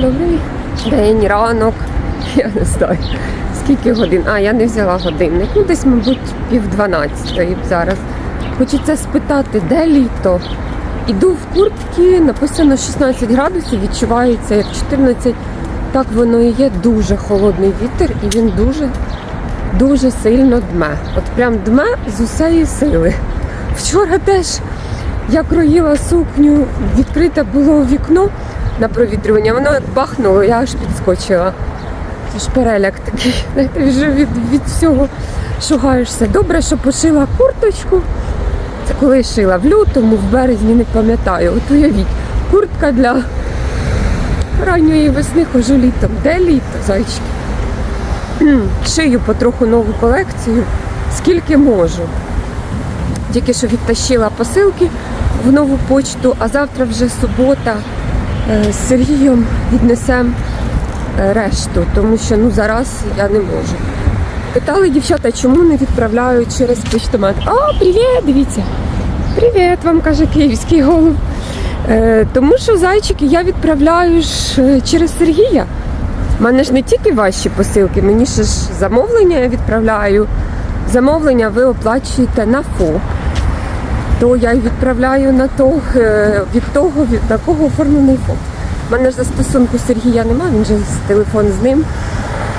Добрий день, ранок. Я не знаю. Скільки годин? А, я не взяла годинник. Ну, десь, мабуть, пів дванадцятої зараз. Хочеться спитати, де літо? Іду в куртці, написано 16 градусів, відчувається як 14. Так воно і є. Дуже холодний вітер, і він дуже, дуже сильно дме. От прям дме з усієї сили. Вчора теж я кроїла сукню, відкрите було вікно на провітрювання, воно як бахнуло, я аж підскочила. Це ж переляк такий, знаєте, вже від, від всього шугаєшся. Добре, що пошила курточку. Це коли шила в лютому, в березні не пам'ятаю. От уявіть, куртка для ранньої весни хожу літом. Де літо, зайчики? Шию потроху нову колекцію, скільки можу. Тільки що відтащила посилки в нову почту, а завтра вже субота з Сергієм віднесемо е, решту, тому що ну зараз я не можу. Питали дівчата, чому не відправляють через почтомат. О, привіт, дивіться. Привіт, вам каже київський голуб. Е, тому що зайчики я відправляю ж е, через Сергія. У мене ж не тільки ваші посилки, мені ще ж замовлення я відправляю. Замовлення ви оплачуєте на ФО. То я й відправляю на то, е, від того, від на кого оформлений ФОП. У мене ж застосунку Сергія немає, він же телефон з ним.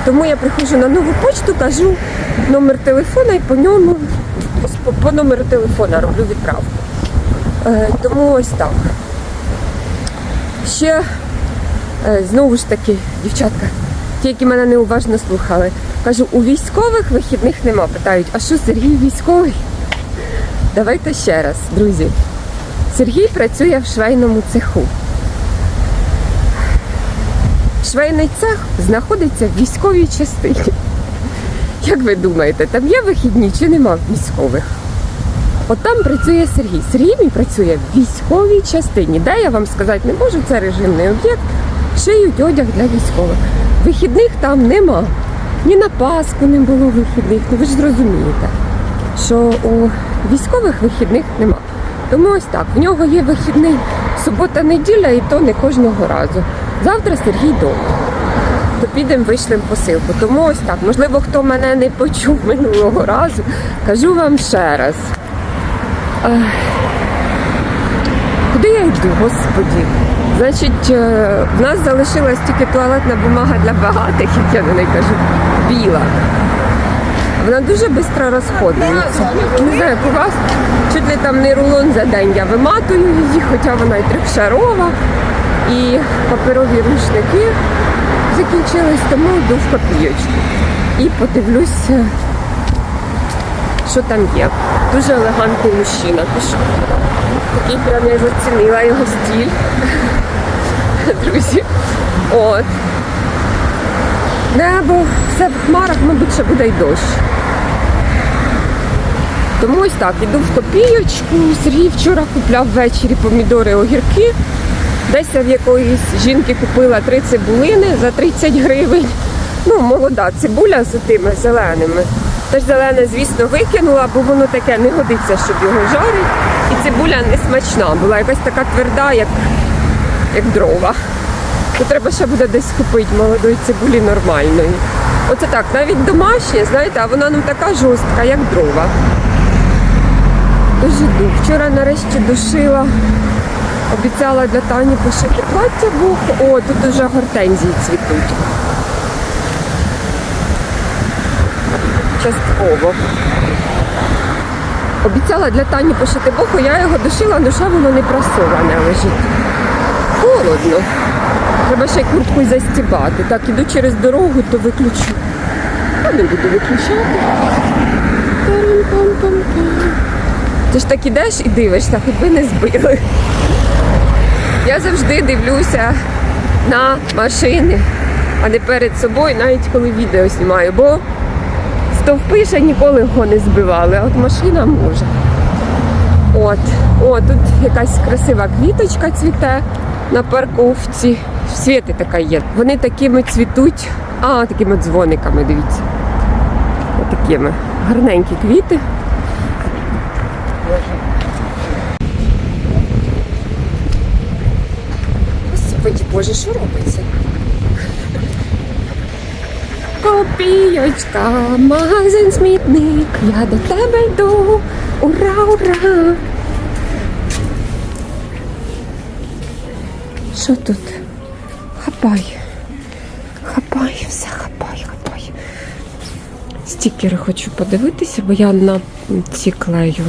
Тому я приходжу на нову почту, кажу номер телефона і по ньому, по, по номеру телефона роблю відправку. Е, тому ось так. Ще е, знову ж таки, дівчатка, ті, які мене неуважно слухали, кажу, у військових вихідних нема. Питають, а що Сергій військовий? Давайте ще раз, друзі. Сергій працює в швейному цеху. Швейний цех знаходиться в військовій частині. Як ви думаєте, там є вихідні чи нема військових? От там працює Сергій. Сергій мій працює в військовій частині. Де я вам сказати не можу, це режимний об'єкт. Шиють одяг для військових. Вихідних там нема. Ні на Пасху не було вихідних. Ну ви ж зрозумієте, що у військових вихідних нема. Тому ось так. В нього є вихідний субота-неділя, і то не кожного разу. Завтра Сергій вдома. То підемо вийшлемо посилку. Тому ось так. Можливо, хто мене не почув минулого разу, кажу вам ще раз. Куди я йду, господі? Значить, е, в нас залишилась тільки туалетна бумага для багатих, як я на неї кажу, біла. Вона дуже швидко розходується. Не знаю, як у вас чуть ли там не рулон за день я виматую її, хоча вона і трьохшарова. І паперові рушники закінчились, тому йду в копійочку. І подивлюся, що там є. Дуже елегантний мужчина. Такий прям я зацінила його стиль. Друзі. От. Небо, все в хмарах, мабуть, ще буде й дощ. Тому ось так, іду в копійочку. Сергій вчора купляв ввечері помідори, огірки. Десь я в якоїсь жінки купила три цибулини за 30 гривень. Ну, молода цибуля з тими зеленими. Теж зелене, звісно, викинула, бо воно таке не годиться, щоб його жарити. І цибуля не смачна, була якась така тверда, як, як дрова. То треба ще буде десь купити молодої цибулі нормальної. Оце так, навіть домашня, знаєте, а вона не така жорстка, як дрова. Тож іду. Вчора нарешті душила, обіцяла для Тані пошити плаття бух. О, тут уже гортензії цвітуть. Частково. Обіцяла для Тані пошити боху, я його душила, душа воно не прасоване лежить. Холодно. Треба ще куртку застібати. Так, іду через дорогу, то виключу. Я не буду виключати. Ти ж так ідеш і дивишся, хоч би не збили. Я завжди дивлюся на машини, а не перед собою, навіть коли відео знімаю, бо стовпи ще ніколи його не збивали, а от машина може. От, о, тут якась красива квіточка цвіте на парковці. В світи така є. Вони такими цвітуть, а такими дзвониками, дивіться. Отакими. Гарненькі квіти. Господи, Боже, що робиться? Копійочка, магазин смітник, я до тебе йду. Ура, ура! Що тут? Хапай. Хапай, все, хапай, хапай. Стікери хочу подивитися, бо я на ці клею.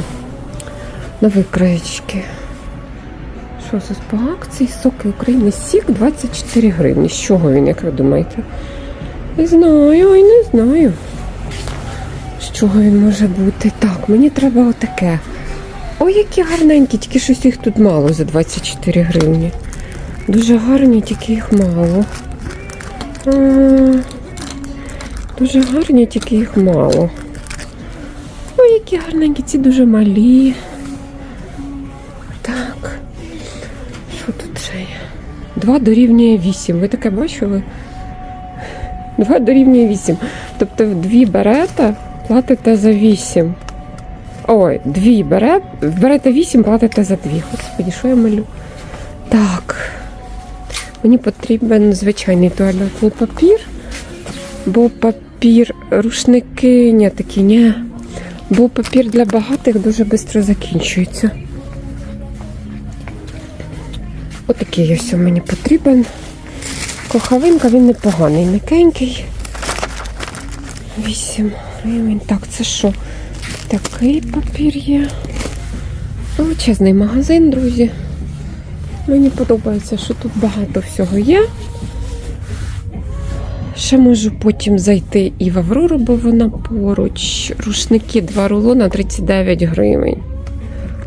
На викраєчки. Що це по акції? Соки України Сік 24 гривні. З чого він, як ви думаєте? Не знаю, ой, не знаю. З чого він може бути? Так, мені треба отаке. Ой, які гарненькі, тільки щось їх тут мало за 24 гривні. Дуже гарні, тільки їх мало. А, дуже гарні, тільки їх мало. Ой, які гарненькі, ці дуже малі. Так. Що тут ще є? 2 дорівнює 8. Ви таке бачили? 2 дорівнює 8. Тобто дві берете, платите за 8. Ой, дві бере, берете 8, платите за 2. Господи, що я малю? Так. Мені потрібен звичайний туалетний папір, бо папір, рушники, ні, такі, ні. Бо папір для багатих дуже швидко закінчується. Отакий ось мені потрібен. Кохавинка, він непоганий, м'якенький. 8 гривень. Так, це що? Такий папір є. Величезний магазин, друзі. Мені подобається, що тут багато всього є. Ще можу потім зайти і в Аврору, бо вона поруч. Рушники два рулона 39 гривень.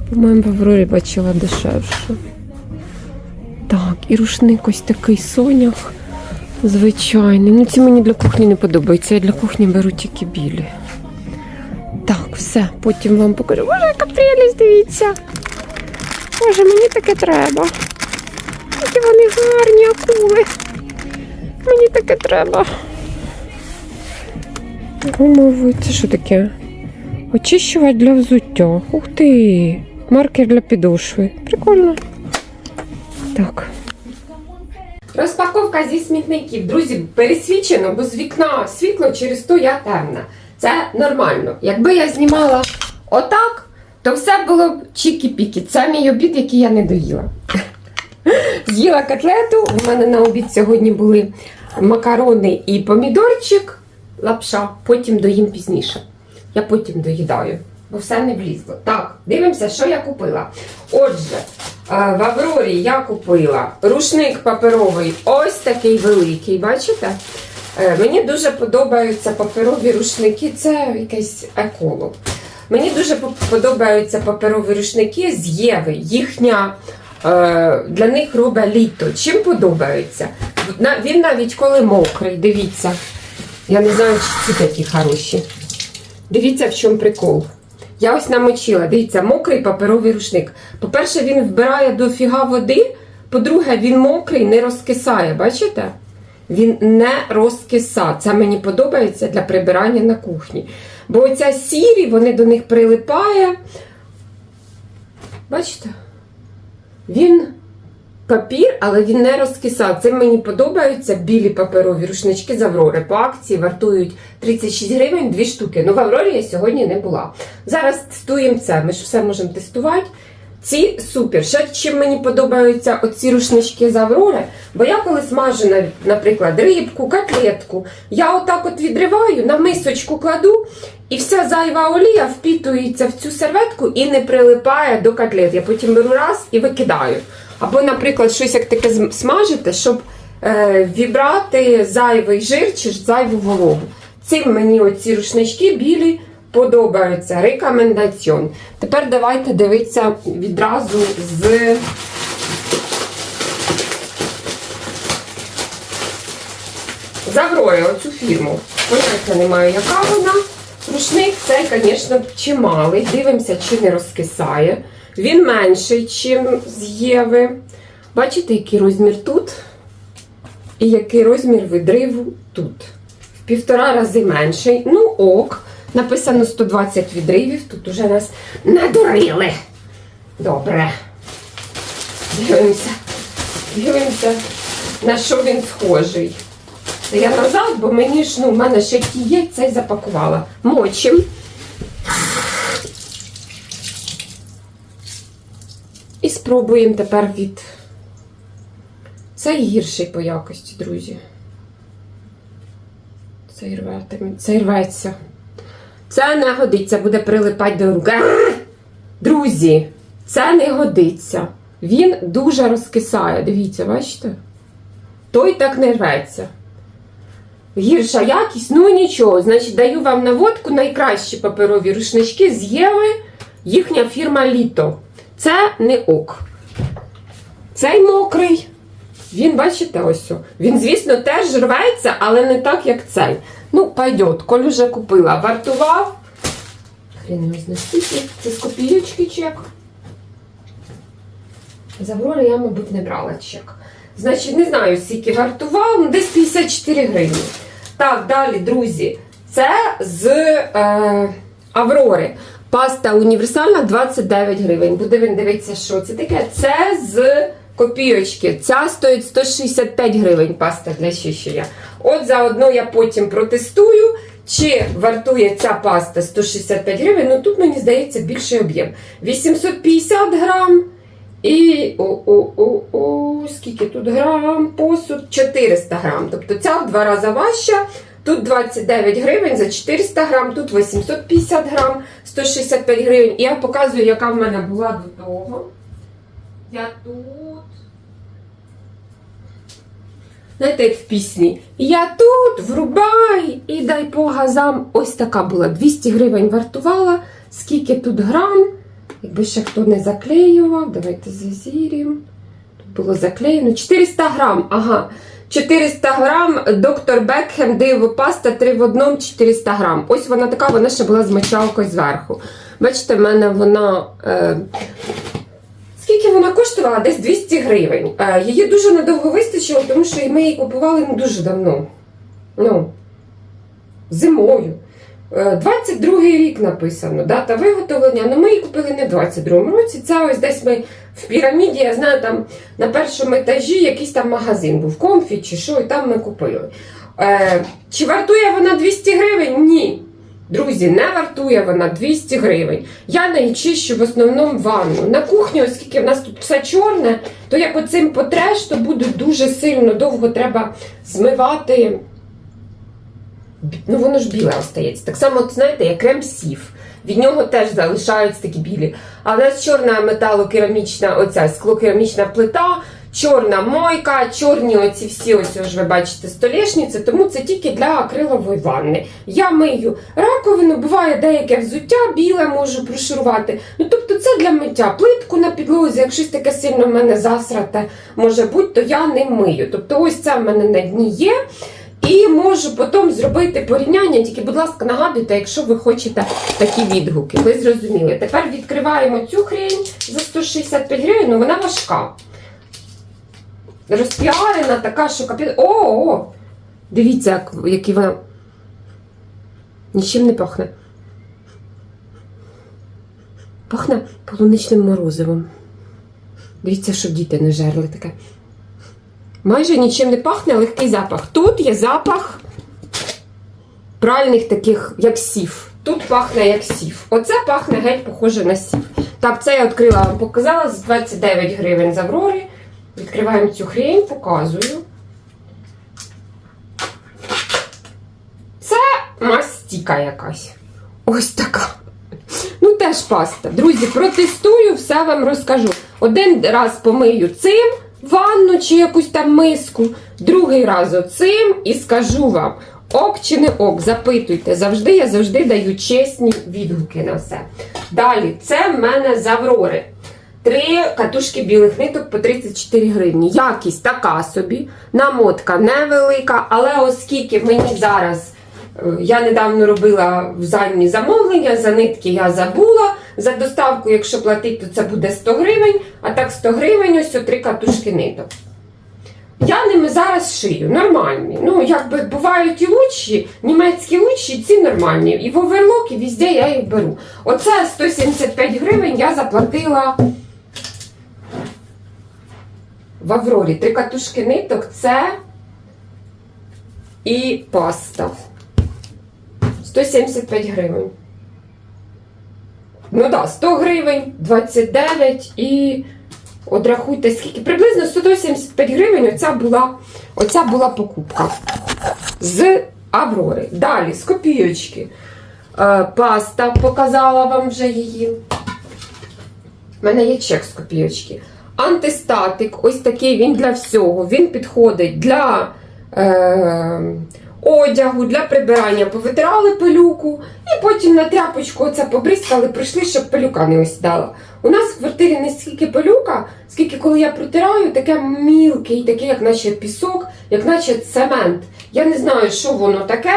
По-моєму, в Аврорі бачила дешевше. Так, і рушник ось такий сонях. Звичайний. Ну, ці мені для кухні не подобаються. Я для кухні беру тільки білі. Так, все, потім вам покажу. Боже, яка прелість, дивіться. Боже, мені таке треба. Вони гарні акули. Мені таке треба. Гумовий, це що таке? Очищувач для взуття. Ух ти! Маркер для підошви. Прикольно. Так. Розпаковка зі смітників. Друзі, пересвічено, бо з вікна світло через то я темна. Це нормально. Якби я знімала отак, то все було б чікі-пікі. Це мій обід, який я не доїла. З'їла котлету. У мене на обід сьогодні були макарони і помідорчик, лапша. Потім доїм пізніше. Я потім доїдаю, бо все не влізло. Так, дивимося, що я купила. Отже, е, в Аврорі я купила рушник паперовий, ось такий великий, бачите? Е, Мені дуже подобаються паперові рушники, це якийсь еколог. Мені дуже подобаються паперові рушники з Єви. Їхня для них робить літо. Чим подобається? Він навіть коли мокрий, дивіться. Я не знаю, чи ці такі хороші. Дивіться, в чому прикол. Я ось намочила, дивіться, мокрий паперовий рушник. По-перше, він вбирає дофіга води. По-друге, він мокрий, не розкисає. Бачите? Він не розкиса. Це мені подобається для прибирання на кухні. Бо оця сірі, вони до них прилипає. Бачите? Він папір, але він не розкисав. Це мені подобаються білі паперові рушнички з Аврори. По акції вартують 36 гривень, дві штуки. Ну, в Аврорі я сьогодні не була. Зараз тестуємо це. Ми ж все можемо тестувати. Ці супер. Ще чим мені подобаються оці рушнички з Аврори, бо я коли смажу, наприклад, рибку, котлетку, я отак от відриваю, на мисочку кладу, і вся зайва олія впітується в цю серветку і не прилипає до котлет. Я потім беру раз і викидаю. Або, наприклад, щось як таке смажити, щоб е, вібрати зайвий жир чи зайву вологу. Цим мені оці рушнички білі подобаються. Рекомендаціон. Тепер давайте дивитися відразу з. з оцю фірму. Поняття не маю, яка вона. Рушник цей, звісно, чималий. Дивимося, чи не розкисає. Він менший, ніж з Єви. Бачите, який розмір тут? І який розмір відриву тут. В півтора рази менший. Ну, ок. Написано 120 відривів. Тут уже нас надурили. Добре. Дивимося. Дивимося. на що він схожий. Це я назад, бо мені ж, ну, в мене ще ті є, цей запакувала. Мочим. І спробуємо тепер від. Цей гірший по якості, друзі. Цей рветься. Це не годиться, буде прилипати до рук. Друзі, це не годиться. Він дуже розкисає. Дивіться, бачите? Той так не рветься. Гірша якість, ну нічого. Значить, даю вам наводку найкращі паперові рушнички з Єви, їхня фірма Літо. Це не ок. Цей мокрий. Він, бачите, ось. Він, звісно, теж рветься, але не так, як цей. Ну, пойдет, коль уже купила. Вартував. Хрін його знає. Це з копійочки чек. З Аврори я, мабуть, не брала чек. Значить, не знаю, скільки вартував, ну, десь 54 гривні. Так, далі, друзі, це з е, Аврори. Паста універсальна 29 гривень. Буде він дивитися, що це таке. Це з копійочки. Ця стоїть 165 гривень паста для чищення. От заодно я потім протестую, чи вартує ця паста 165 гривень. Ну тут, мені здається, більший об'єм. 850 грам. І о, о, о, скільки тут грам? Посуд 400 грам. Тобто ця в два рази важча. Тут 29 гривень за 400 грам, тут 850 грам, 165 гривень. І я показую, яка в мене була до того. Я тут. Знаєте, як в пісні. Я тут, врубай! І дай по газам. Ось така була. 200 гривень вартувала. Скільки тут грам? Якби ще хто не заклеював, давайте зазірім. Тут було заклеєно. 400 грам. Ага. 400 грам доктор Бекхем диво паста 3 в одному 400 грам. Ось вона така, вона ще була з мочалкою зверху. Бачите, в мене вона. Е... Вона коштувала? Десь 200 гривень. Е, її дуже надовго вистачило, тому що ми її купували не дуже давно. Ну, зимою. Е, 22-й рік написано, дата виготовлення, але ми її купили не в 22-му році. Це ось десь ми в піраміді, я знаю, там на першому етажі якийсь там магазин був, комфі чи що, і там ми купили. Е, чи вартує вона 200 гривень? Ні. Друзі, не вартує вона 200 гривень. Я неї чищу в основному ванну. На кухні, оскільки в нас тут все чорне, то як оцим потреш, то буде дуже сильно довго треба змивати. Ну, воно ж біле остається. Так само, от, знаєте, як крем-сів. Від нього теж залишаються такі білі. А в нас чорна металокерамічна, оця склокерамічна плита, чорна мойка, чорні оці всі, ось ви бачите, столешниці, тому це тільки для акрилової ванни. Я мию раковину, буває деяке взуття біле можу прошурувати. Ну, тобто це для миття. Плитку на підлозі, як щось таке сильно в мене засрате може бути, то я не мию. Тобто ось це в мене на дні є. І можу потім зробити порівняння, тільки, будь ласка, нагадуйте, якщо ви хочете такі відгуки. Ви зрозуміли. Тепер відкриваємо цю хрень за 165 гривень, ну вона важка. Розпіарена така, що капі... О, о! Дивіться, як, який вона. Нічим не пахне. Пахне полуничним морозивом. Дивіться, щоб діти не жерли таке. Майже нічим не пахне, легкий запах. Тут є запах пральних таких, як сів. Тут пахне як сів. Оце пахне геть похоже на сів. Так, це я відкрила, вам показала з 29 гривень з Аврори. Відкриваємо цю хрень, показую. Це мастіка якась. Ось така. Ну, теж паста. Друзі, протестую, все вам розкажу. Один раз помию цим ванну чи якусь там миску, другий раз оцим і скажу вам. Ок чи не ок, запитуйте. Завжди я завжди даю чесні відгуки на все. Далі, це в мене з Аврори. Три катушки білих ниток по 34 гривні. Якість така собі. Намотка невелика, але оскільки мені зараз. е, Я недавно робила в замовлення, за нитки я забула. За доставку, якщо платити, то це буде 100 гривень, а так 100 гривень ось три катушки ниток. Я ними зараз шию, нормальні. Ну, якби бувають і лучші, німецькі лучші, ці нормальні. І в оверлок, і везде я їх беру. Оце 175 гривень я заплатила Аврорі. Три катушки ниток це і паста. 175 гривень. Ну так, да, 100 гривень, 29 і от рахуйте, скільки. Приблизно 175 гривень оця була, оця була покупка з Аврори. Далі, з копійочки. Е, паста, показала вам вже її. У мене є чек з копійочки. Антистатик, ось такий він для всього. Він підходить для е, одягу, для прибирання. Повитирали пилюку і потім на тряпочку оце побризкали, прийшли, щоб пилюка не осідала. У нас в квартирі не стільки пилюка, скільки коли я протираю, таке мілке, таке, як наче пісок, як наче цемент. Я не знаю, що воно таке.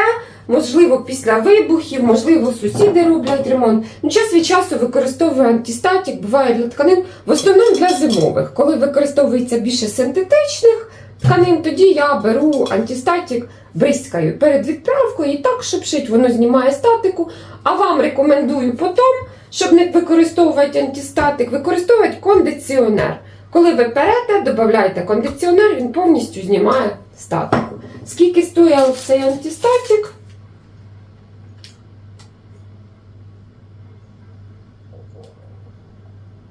Можливо, після вибухів, можливо, сусіди роблять ремонт. Ну, час від часу використовую антистатік, буває для тканин, в основному для зимових. Коли використовується більше синтетичних тканин, тоді я беру антистатік, бризкаю перед відправкою і так шипшить, воно знімає статику. А вам рекомендую потім, щоб не використовувати антистатик, використовувати кондиціонер. Коли ви перете, додавайте кондиціонер, він повністю знімає статику. Скільки стоїв цей антистатик? –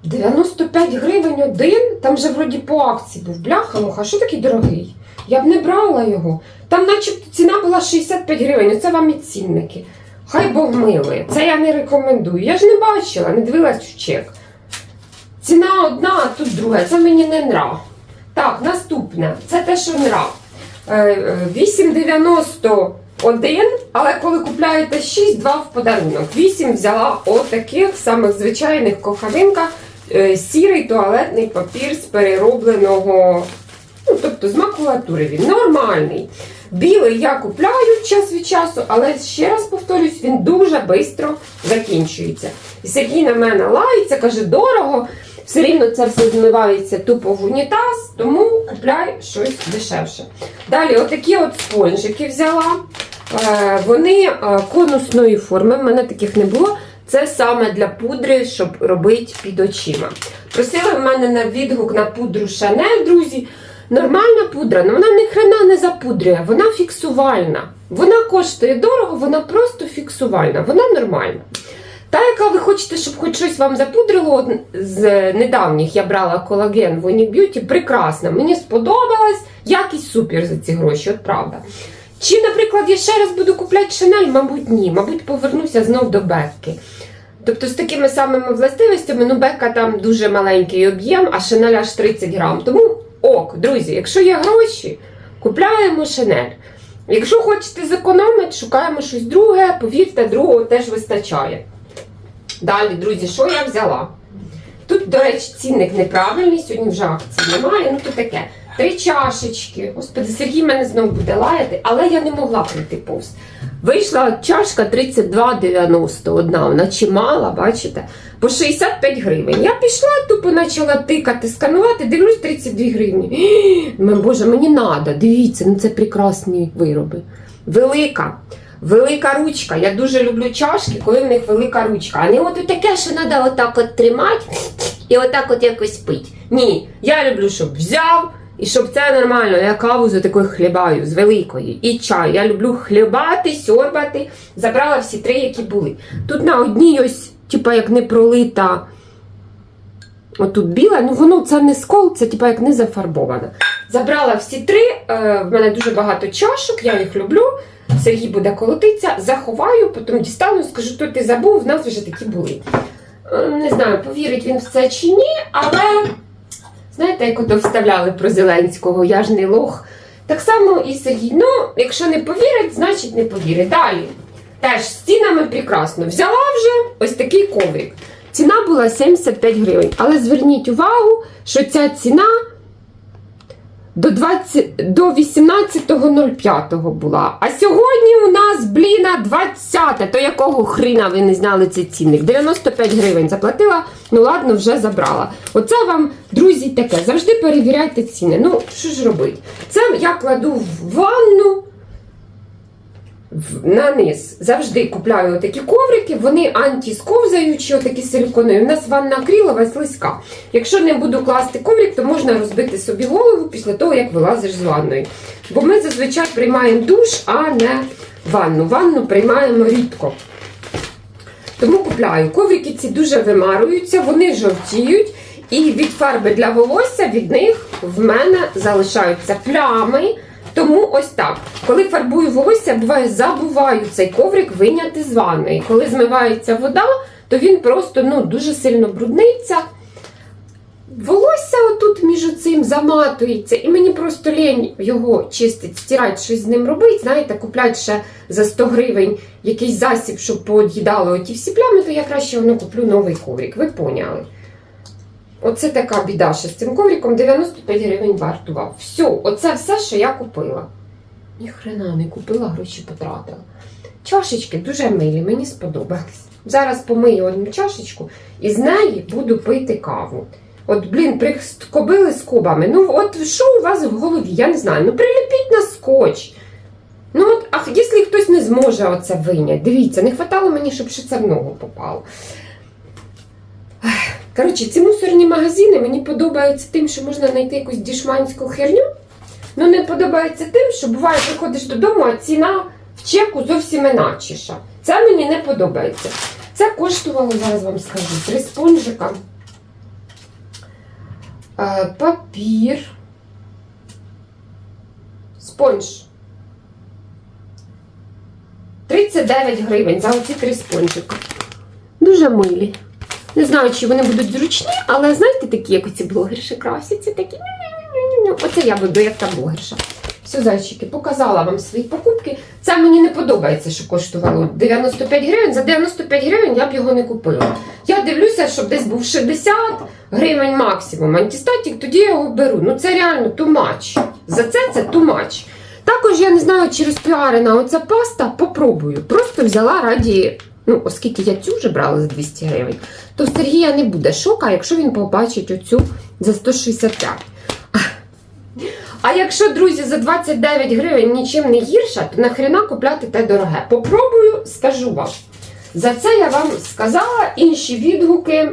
95 гривень один, там же вроді по акції був. Бляха, муха, що такий дорогий? Я б не брала його. Там начебто ціна була 65 гривень, оце вам і цінники. Хай Бог милує. Це я не рекомендую. Я ж не бачила, не дивилась в чек. Ціна одна, а тут друга. Це мені не нрав. Так, наступне. Це те, що нрав. Е, е, 8,91, але коли купляєте 6, 2 в подарунок. 8 взяла отаких самих звичайних кохавинка. Е, Сірий туалетний папір з переробленого, ну, тобто з макулатури він нормальний. Білий я купляю час від часу, але ще раз повторюсь, він дуже швидко закінчується. І Сергій на мене лається, каже, дорого. Все рівно це все змивається тупо в унітаз, тому купляй щось дешевше. Далі, отакі от спонжики взяла. Е, Вони е, конусної форми, в мене таких не було. Це саме для пудри, щоб робити під очима. Просили в мене на відгук на пудру Шанель, друзі. Нормальна пудра, але вона ні хрена не запудрює, вона фіксувальна. Вона коштує дорого, вона просто фіксувальна, вона нормальна. Та, яка ви хочете, щоб хоч щось вам запудрило, з недавніх я брала колаген в Beauty, прекрасно, мені сподобалась, якість супер за ці гроші, от правда. Чи, наприклад, я ще раз буду купляти Шанель? Мабуть, ні. Мабуть, повернуся знов до Бекки. Тобто з такими самими властивостями, ну Бека там дуже маленький об'єм, а Шанель аж 30 грам. Тому ок, друзі, якщо є гроші, купляємо Шанель. Якщо хочете зекономити, шукаємо щось друге, повірте, другого теж вистачає. Далі, друзі, що я взяла? Тут, до речі, цінник неправильний, сьогодні вже акції немає. Ну, то таке. Три чашечки. Господи, Сергій мене знову буде лаяти, але я не могла пройти повз. Вийшла чашка 32,90 одна, вона чимала, бачите? По 65 гривень. Я пішла, тупо почала тикати, сканувати, дивлюсь 32 гривні. Ми, Боже, мені треба, дивіться, ну це прекрасні вироби. Велика. Велика ручка. Я дуже люблю чашки, коли в них велика ручка. А не от таке, що треба отак от тримати і отак от якось пити. Ні, я люблю, щоб взяв. І щоб це нормально, я каву за такою хлібаю, з великої. І чай. Я люблю хлібати, сьорбати. Забрала всі три, які були. Тут на одній ось, типа, як не пролита. Отут біле, ну воно це не скол, це типа як не зафарбоване. Забрала всі три, е, в мене дуже багато чашок, я їх люблю. Сергій буде колотитися, заховаю, потім дістану, скажу, то ти забув, в нас вже такі були. Е, Не знаю, повірить він в це чи ні, але знаєте, як ото вставляли про Зеленського, я ж не лох. Так само і Сергій. Ну, якщо не повірить, значить не повірить. Далі. Теж з цінами прекрасно. Взяла вже ось такий коврик. Ціна була 75 гривень. Але зверніть увагу, що ця ціна до 20, до 18.05 була. А сьогодні у нас, бліна, 20. То якого хріна ви не зняли цей цінник? 95 гривень заплатила, ну ладно, вже забрала. Оце вам, друзі, таке. Завжди перевіряйте ціни. Ну, що ж робити? Це я кладу в ванну. На низ завжди купляю такі коврики, вони антисковзаючі, отакі силіконові. У нас ванна акрилова слизька. Якщо не буду класти коврик, то можна розбити собі голову після того, як вилазиш з ванної. Бо ми зазвичай приймаємо душ, а не ванну. Ванну приймаємо рідко. Тому купляю. Коврики ці дуже вимаруються, вони жовтіють. І від фарби для волосся від них в мене залишаються плями. Тому ось так. Коли фарбую волосся, буває, забуваю цей коврик виняти з ванної. Коли змивається вода, то він просто ну, дуже сильно брудниться. Волосся отут між цим заматується, і мені просто лінь його чистить, стирати, щось з ним робити. Знаєте, куплять ще за 100 гривень якийсь засіб, щоб поод'їдало оті всі плями, то я краще воно куплю новий коврик. Ви поняли? Оце така біда ще з цим ковриком 95 гривень вартував. Все, оце все, що я купила. Ніхрена не купила, гроші потратила. Чашечки дуже милі, мені сподобались. Зараз помию одну чашечку і з неї буду пити каву. От, блін, прискобили скобами. Ну, от що у вас в голові? Я не знаю. Ну, приліпіть на скотч. Ну, от, а якщо хтось не зможе оце виняти, дивіться, не хватало мені, щоб ще це в ногу попало. Коротше, ці мусорні магазини мені подобаються тим, що можна знайти якусь дішманську херню. Ну, не подобається тим, що буває, приходиш додому, а ціна в чеку зовсім іначіша. Це мені не подобається. Це коштувало, зараз вам скажу, три спонжика. Е, Папір. Спонж. 39 гривень за оці три спонжика. Дуже милі. Не знаю, чи вони будуть зручні, але знаєте, такі, як оці блогерші красяться, такі. Оце я буду, як та блогерша. Все, зайчики, показала вам свої покупки. Це мені не подобається, що коштувало 95 гривень. За 95 гривень я б його не купила. Я дивлюся, щоб десь був 60 гривень максимум. Антистатік, тоді я його беру. Ну це реально much. За це це much. Також я не знаю, чи розпіарена оця паста, попробую. Просто взяла раді, ну, оскільки я цю вже брала за 200 гривень, то Сергія не буде шока, якщо він побачить оцю за 165. А якщо, друзі, за 29 гривень нічим не гірше, то нахрена купляти те дороге? Попробую, скажу вам. За це я вам сказала інші відгуки.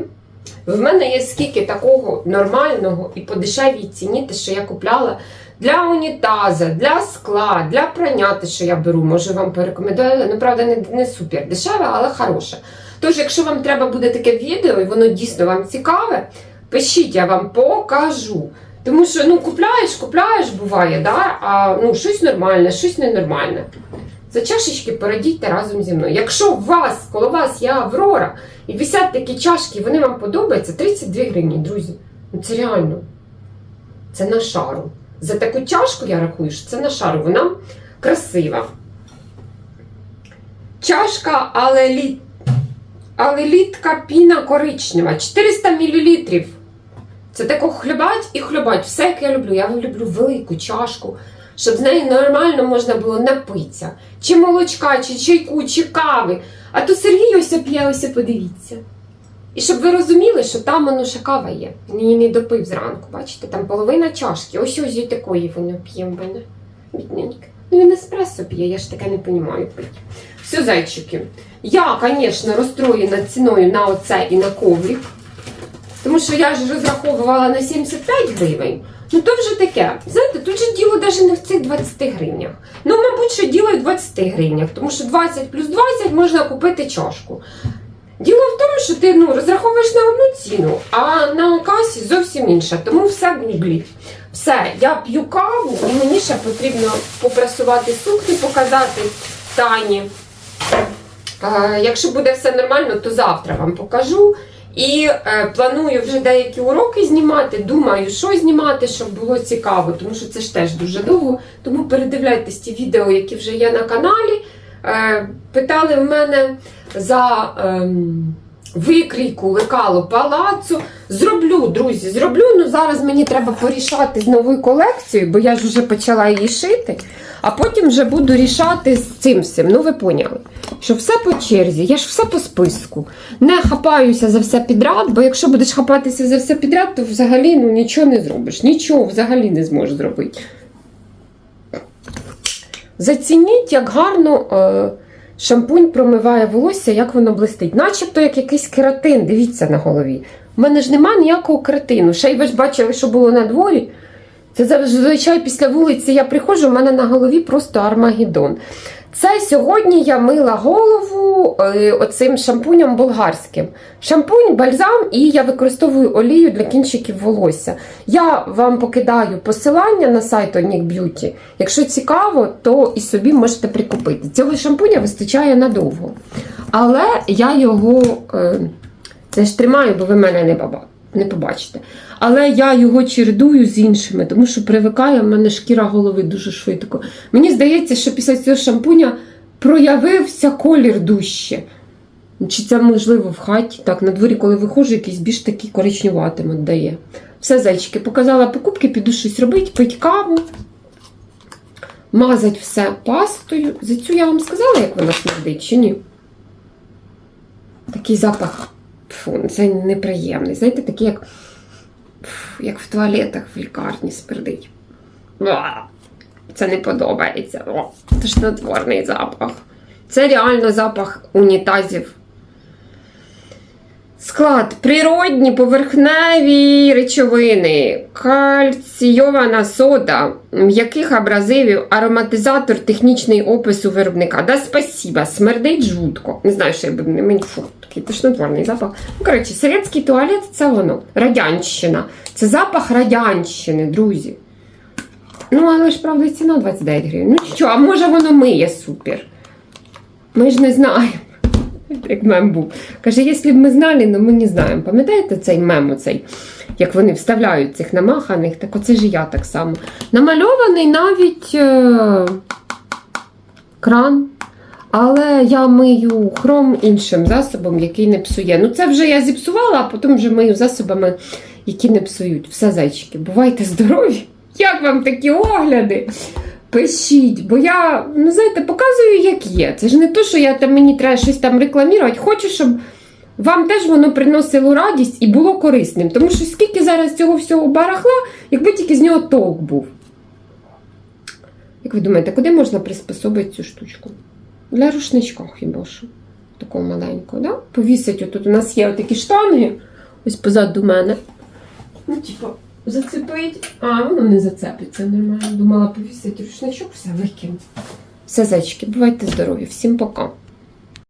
В мене є скільки такого нормального і по дешевій ціні, те, що я купляла для унітаза, для скла, для прання, те, що я беру, може вам порекомендую. Ну, правда, не, не супер дешеве, але хороше. Тож, якщо вам треба буде таке відео, і воно дійсно вам цікаве, пишіть, я вам покажу. Тому що ну, купляєш, купляєш, буває, да? а ну, щось нормальне, щось ненормальне. За чашечки порадійте разом зі мною. Якщо у вас, коло вас є Аврора, і висять такі чашки, і вони вам подобаються, 32 гривні, друзі. Ну це реально. Це на шару. За таку чашку я рахую, що це на шару. Вона красива. Чашка, але літ... але літка піна коричнева. 400 мл. Це тако хлюбать і хлюбать. Все, як я люблю. Я люблю велику чашку, щоб з неї нормально можна було напитися. Чи молочка, чи чайку, чи кави. А то Сергій ось п'є, ось подивіться. І щоб ви розуміли, що там воно ще кава є. Він її не допив зранку. Бачите, там половина чашки. Ось ось і такої воно п'є в мене. Бідненьке. Ну він еспресо п'є, я ж таке не розумію. Все, зайчики. Я, звісно, розстроєна ціною на оце і на коврик. Тому що я ж розраховувала на 75 гривень. Ну то вже таке. Знаєте, тут же діло навіть не в цих 20 гривнях. Ну, мабуть, що діло в 20 гривнях, тому що 20 плюс 20 можна купити чашку. Діло в тому, що ти ну, розраховуєш на одну ціну, а на касі зовсім інша. Тому все гугліть. Все, я п'ю каву, і мені ще потрібно попрасувати сукні, показати Тані. Е, якщо буде все нормально, то завтра вам покажу. І е, планую вже деякі уроки знімати. Думаю, що знімати, щоб було цікаво, тому що це ж теж дуже довго. Тому передивляйтесь ті відео, які вже є на каналі. Е, питали в мене за ем, викрійку лекалу палацу. Зроблю, друзі, зроблю. Ну зараз мені треба порішати з новою колекцією, бо я ж вже почала її шити. А потім вже буду рішати з цим всім. Ну, ви поняли, що все по черзі, я ж все по списку. Не хапаюся за все підряд, бо якщо будеш хапатися за все підряд, то взагалі ну, нічого не зробиш. Нічого взагалі не зможеш зробити. Зацініть, як гарно е, шампунь промиває волосся, як воно блистить. Начебто як якийсь кератин, дивіться на голові. У мене ж нема ніякого кератину. Ще й ви ж бачили, що було на дворі. Це зазвичай після вулиці я приходжу, у мене на голові просто армагеддон. Це сьогодні я мила голову е, оцим шампунем болгарським. Шампунь, бальзам, і я використовую олію для кінчиків волосся. Я вам покидаю посилання на сайт Onic Beauty. Якщо цікаво, то і собі можете прикупити. Цього шампуня вистачає надовго. Але я його е, це ж тримаю, бо ви мене не, баба, не побачите. Але я його чередую з іншими, тому що привикає в мене шкіра голови дуже швидко. Мені здається, що після цього шампуня проявився колір дужче. Чи це можливо в хаті? Так, на дворі, коли виходжу, якийсь більш такий коричневатим от дає. Все, зайчики, показала покупки, піду щось робити, пить каву, мазать все пастою. За цю я вам сказала, як вона смердить, чи ні? Такий запах. Фу, це неприємний. Знаєте, такий, як, як в туалетах в лікарні спердить. Це не подобається. О, тошнотворний запах. Це реально запах унітазів. Склад природні поверхневі речовини, кальційована сода, м'яких абразивів, ароматизатор, технічний опис у виробника. Да спасіба, смердить жутко. Не знаю, що я буду мені фу, такий тошнотворний запах. Ну, коротше, совєтський туалет це воно. Радянщина. Це запах радянщини, друзі. Ну, але ж правда, ціна 29 гривень. Ну що, а може воно миє супер? Ми ж не знаємо. Як мем був. Каже, якщо б ми знали, але ми не знаємо. Пам'ятаєте цей мем, оцей, як вони вставляють цих намаханих, так оце ж я так само. Намальований навіть е- кран. Але я мию хром іншим засобом, який не псує. Ну, це вже я зіпсувала, а потім вже мию засобами, які не псують. Все, зайчики, бувайте здорові! Як вам такі огляди? Пишіть, бо я, ну знаєте, показую, як є. Це ж не то, що я там мені треба щось там рекламувати. Хочу, щоб вам теж воно приносило радість і було корисним. Тому що скільки зараз цього всього барахла, якби тільки з нього толк був. Як ви думаєте, куди можна приспособити цю штучку? Для рушничка хіба що. Такого маленького, да? Повісить отут. У нас є такі штанги, ось позаду мене. Ну, типу, зацепить. А, воно не зацепиться нормально. Думала повісити рушничок, все викину. Все, зайчики, бувайте здорові. Всім пока.